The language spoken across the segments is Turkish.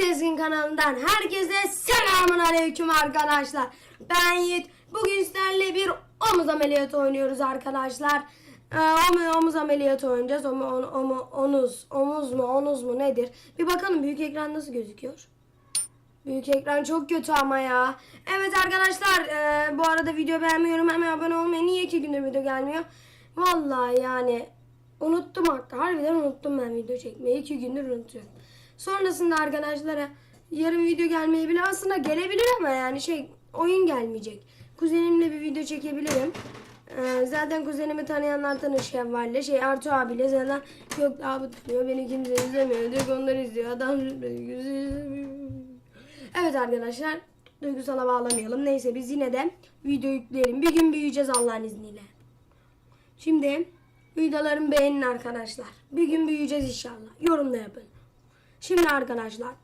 Sezgin kanalından herkese selamun aleyküm arkadaşlar. Ben Yiğit. Bugün sizlerle bir omuz ameliyatı oynuyoruz arkadaşlar. Ee, omuz, omuz ameliyatı oynayacağız. Omu, omu, omu, onuz, omuz mu, onuz mu nedir? Bir bakalım büyük ekran nasıl gözüküyor? Büyük ekran çok kötü ama ya. Evet arkadaşlar e, bu arada video beğenmiyorum hemen abone olmayı. Niye iki gündür video gelmiyor? Vallahi yani unuttum hatta. Harbiden unuttum ben video çekmeyi. iki gündür unutuyorum. Sonrasında arkadaşlara yarın video gelmeyebilir. Aslında gelebilir ama yani şey oyun gelmeyecek. Kuzenimle bir video çekebilirim. Ee, zaten kuzenimi tanıyanlar tanır Şevval'le. Şey Artu abiyle zaten yok abi tanıyor. Beni kimse izlemiyor. Diyor onları izliyor. Adam Evet arkadaşlar duygusala bağlamayalım. Neyse biz yine de video yükleyelim. Bir gün büyüyeceğiz Allah'ın izniyle. Şimdi videolarımı beğenin arkadaşlar. Bir gün büyüyeceğiz inşallah. Yorum da yapın. Şimdi arkadaşlar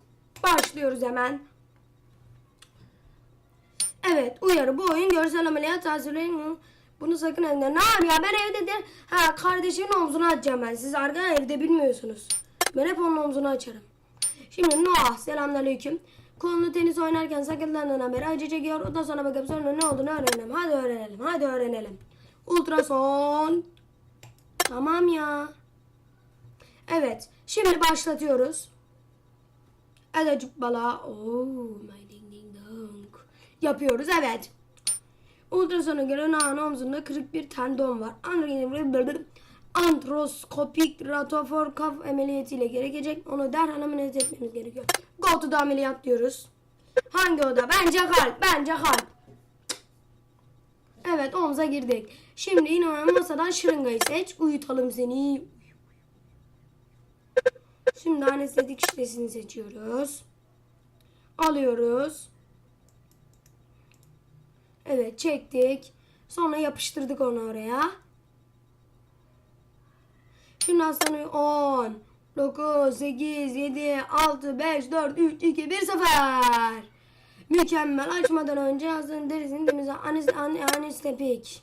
başlıyoruz hemen. Evet uyarı bu oyun görsel ameliyat tasvirleyin. Bunu sakın evde. Ne yap ya ben evde de ha kardeşimin omzunu açacağım ben. Siz arkadan evde bilmiyorsunuz. Ben hep onun omzunu açarım. Şimdi Noah selamünaleyküm. Kolunu tenis oynarken sakatlandığından haberi acı çekiyor. Ondan sonra bakıp sonra ne olduğunu öğrenelim. Hadi öğrenelim. Hadi öğrenelim. Ultrason. Tamam ya. Evet. Şimdi başlatıyoruz. Adacık bala. Oh my ding ding dong. Yapıyoruz evet. Ultrasona göre Noah'nın omzunda kırık bir tendon var. Antroskopik ratofor kaf ameliyatıyla gerekecek. Onu derhal ameliyat etmemiz gerekiyor. Go to the ameliyat diyoruz. Hangi oda? Bence kalp. Bence kalp. Evet omza girdik. Şimdi yine masadan şırıngayı seç. Uyutalım seni. Şimdi anestezik şişesini seçiyoruz. Alıyoruz. Evet çektik. Sonra yapıştırdık onu oraya. Şimdi hastanın 10, 9, 8, 7, 6, 5, 4, 3, 2, 1, 0. Mükemmel. Açmadan önce hastanın derisini an, anestepik.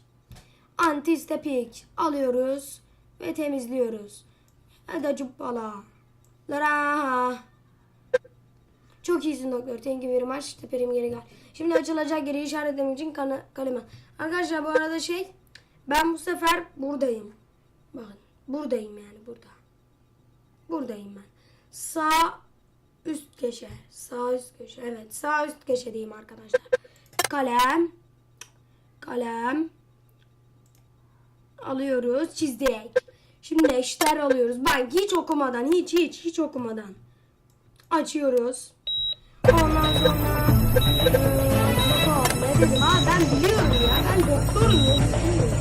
Antistepik. Alıyoruz ve temizliyoruz. Hadi cuppala. Lara. Çok iyisin doktor. Thank you very much. Teperim geri gel. Şimdi açılacak yeri işaretlemek için kaleme. Arkadaşlar bu arada şey ben bu sefer buradayım. Bakın buradayım yani burada. Buradayım ben. Sağ üst köşe. Sağ üst köşe. Evet sağ üst köşedeyim arkadaşlar. Kalem. Kalem. Alıyoruz. Çizdik. Şimdi eşler alıyoruz. Bak hiç okumadan hiç hiç hiç okumadan. Açıyoruz. Ondan sonra stop. ne dedim ha ben biliyorum ya ben doktorum ya.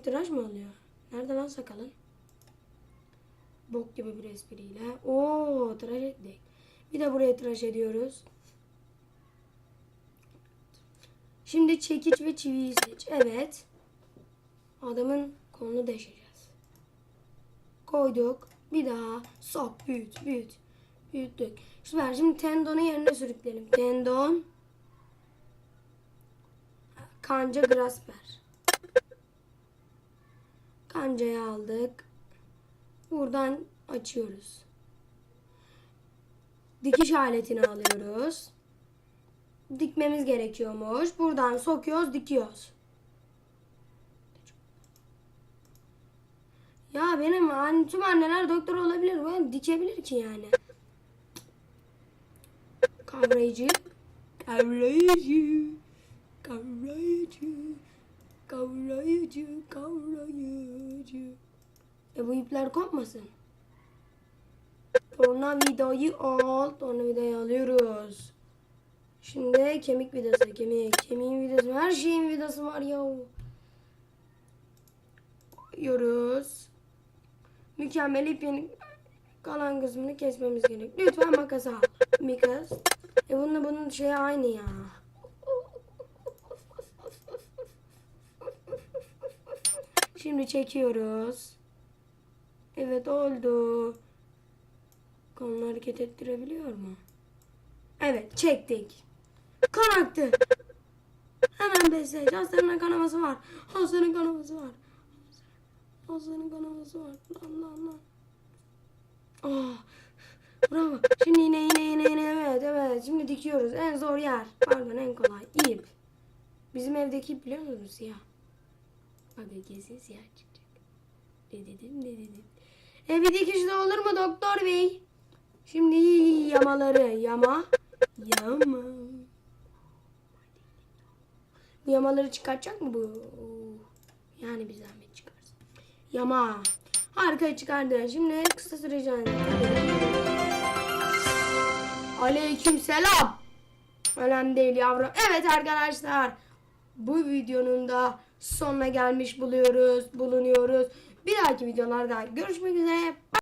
Kemik tıraş mı oluyor? Nerede lan sakalın? Bok gibi bir espriyle. Oo tıraş ettik. Bir de buraya tıraş ediyoruz. Şimdi çekiç ve çiviyi seç. Evet. Adamın kolunu deşeceğiz. Koyduk. Bir daha sok büyüt büyüt. Büyüttük. Süper. Şimdi tendonu yerine sürükleyelim. Tendon. Kanca grasper. Kancayı aldık. Buradan açıyoruz. Dikiş aletini alıyoruz. Dikmemiz gerekiyormuş. Buradan sokuyoruz, dikiyoruz. Ya benim hani tüm anneler doktor olabilir. Böyle dikebilir ki yani. Kavrayıcı. Kavrayıcı. Kavrayıcı. Kavrayıcı. Kavrayıcı. E bu ipler kopmasın. Tornavidayı al. Tornavidayı alıyoruz. Şimdi kemik vidası. Kemik. Kemiğin vidası. Her şeyin vidası var ya. kesiyoruz. Mükemmel ipin kalan kısmını kesmemiz gerek. Lütfen makas al. Makas. E bununla bunun şeyi aynı ya. Şimdi çekiyoruz. Evet oldu. Kolunu hareket ettirebiliyor mu? Evet çektik. Kan aktı. Hemen besleyici. Hastanın kanaması var. Hastanın kanaması var. Hastanın kanaması var. Lan lan lan. Oh. Bravo. Şimdi yine yine yine yine evet evet. Şimdi dikiyoruz. En zor yer. Pardon en kolay. İp. Bizim evdeki ip biliyor musunuz siyah? Bak kesin siyah çıkacak. Dededim dededim. E bir dikiş de olur mu doktor bey? Şimdi yamaları yama. Yama. Bu yamaları çıkartacak mı bu? Yani bir zahmet çıkarsın. Yama. Harika çıkardı. Şimdi kısa süreceğim. Aleyküm selam. Önemli değil yavrum. Evet arkadaşlar. Bu videonun da sonuna gelmiş buluyoruz, bulunuyoruz. Bir dahaki videolarda görüşmek üzere.